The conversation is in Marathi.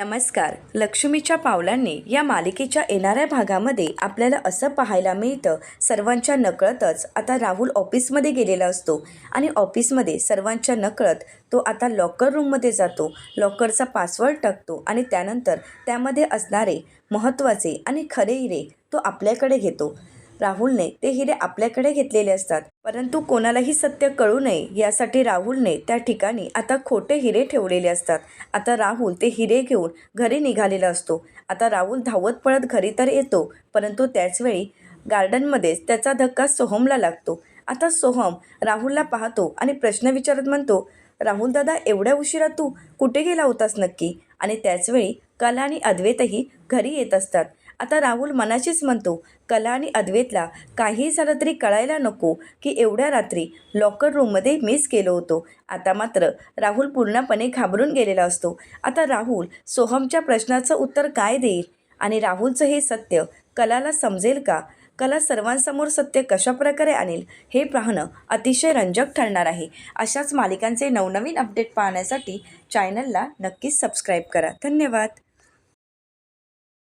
नमस्कार. लक्ष्मीच्या पावलांनी या मालिकेच्या येणाऱ्या भागामध्ये आपल्याला असं पाहायला मिळतं सर्वांच्या नकळतच आता राहुल ऑफिसमध्ये गेलेला असतो आणि ऑफिसमध्ये सर्वांच्या नकळत तो आता लॉकर रूममध्ये जातो. लॉकरचा पासवर्ड टाकतो आणि त्यानंतर त्यामध्ये असणारे महत्त्वाचे आणि खरे हिरे तो आपल्याकडे घेतो. राहुलने ते हिरे आपल्याकडे घेतलेले असतात. परंतु कोणालाही सत्य कळू नये यासाठी राहुलने त्या ठिकाणी आता खोटे हिरे ठेवलेले असतात. आता राहुल ते हिरे घेऊन घरी निघालेला असतो. आता राहुल धावत पळत घरी तर येतो परंतु त्याचवेळी गार्डनमध्येच त्याचा धक्का सोहमला लागतो. आता सोहम राहुलला पाहतो आणि प्रश्न विचारत म्हणतो राहुल दादा एवढ्या उशिरा तू कुठे गेला होतास नक्की? आणि त्याचवेळी कला आणि अद्वैतही घरी येत असतात. आता राहुल मनाशीच म्हणतो कला आणि अद्वैतला काही झालं तरी कळायला नको की एवढ्या रात्री लॉकर रूममध्ये मिस केलो होतो. आता मात्र राहुल पूर्णपणे घाबरून गेलेला असतो. आता राहुल सोहमच्या प्रश्नाचं उत्तर काय देईल? आणि राहुलचं हे सत्य कलाला समजेल का? कला सर्वांसमोर सत्य कशाप्रकारे आणेल हे पाहणं अतिशय रंजक ठरणार आहे. अशाच मालिकांचे नवनवीन अपडेट पाहण्यासाठी चॅनलला नक्कीच सबस्क्राईब करा. धन्यवाद.